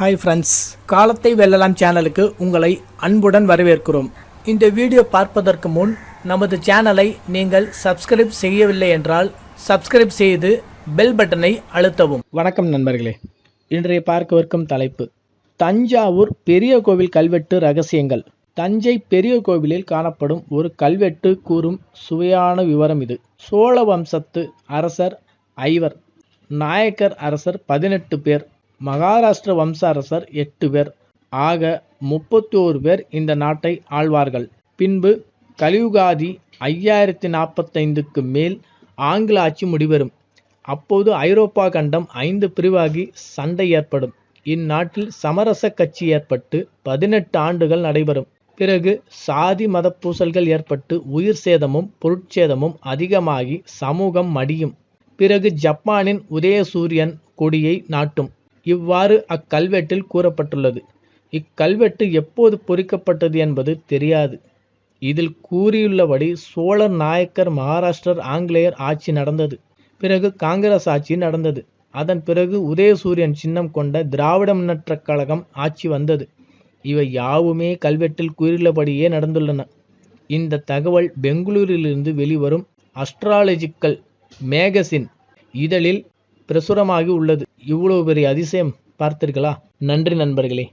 Hi friends காலத்தை வெல்லலாம் சேனலுக்கு உங்களை அன்புடன் வரவேற்கிறோம். இந்த வீடியோ பார்ப்பதற்கு முன் நமது சேனலை நீங்கள் சப்ஸ்கிரைப் செய்யவில்லை என்றால் சப்ஸ்கிரைப் செய்து பெல் பட்டனை அழுத்தவும். வணக்கம் நண்பர்களே. இன்றைய பார்க்கவிருக்கும் தலைப்பு தஞ்சாவூர் பெரிய கோவில் கல்வெட்டு ரகசியங்கள். தஞ்சை பெரிய கோவிலில் காணப்படும் ஒரு கல்வெட்டு கூறும் சுவையான விவரம் இது. சோழ வம்சத்து அரசர் ஐவர் நாயக்கர் அரசர் பதினெட்டு பேர் மகாராஷ்டிர வம்ச அரசர் எட்டு பேர். ஆக முப்பத்தி ஓரு பேர் இந்த நாட்டை ஆழ்வார்கள் பின்பு கலியுகாதி ஐயாயிரத்தி நாற்பத்தைந்துக்கு மேல் ஆங்கில ஆட்சி முடிவரும். அப்போது ஐரோப்பா கண்டம் ஐந்து பிரிவாகி சண்டை ஏற்படும். இந்நாட்டில் சமரச கட்சி ஏற்பட்டு பதினெட்டு ஆண்டுகள் நடைபெறும். பிறகு சாதி மத பூசல்கள் ஏற்பட்டு உயிர் சேதமும் பொருட்சேதமும் அதிகமாகி சமூகம் மடியும். பிறகு ஜப்பானின் உதயசூரியன் கொடியை நாட்டும். இவ்வாறு அக்கல்வெட்டில் கூறப்பட்டுள்ளது. இக்கல்வெட்டு எப்போது பொறிக்கப்பட்டது என்பது தெரியாது. இதில் கூறியுள்ளபடி சோழர் நாயக்கர் மகாராஷ்டிரர் ஆங்கிலேயர் ஆட்சி நடந்தது. பிறகு காங்கிரஸ் ஆட்சி நடந்தது. அதன் பிறகு உதயசூரியன் சின்னம் கொண்ட திராவிட முன்னேற்ற கழகம் ஆட்சி வந்தது. இவை யாவுமே கல்வெட்டில் கூறியுள்ளபடியே நடந்துள்ளன. இந்த தகவல் பெங்களூரிலிருந்து வெளிவரும் அஸ்ட்ராலஜிக்கல் மேகசின் இதழில் பிரசுரமாகி உள்ளது. இவ்வளவு பெரிய அதிசயம் பார்த்தீர்களா நன்றி நண்பர்களே.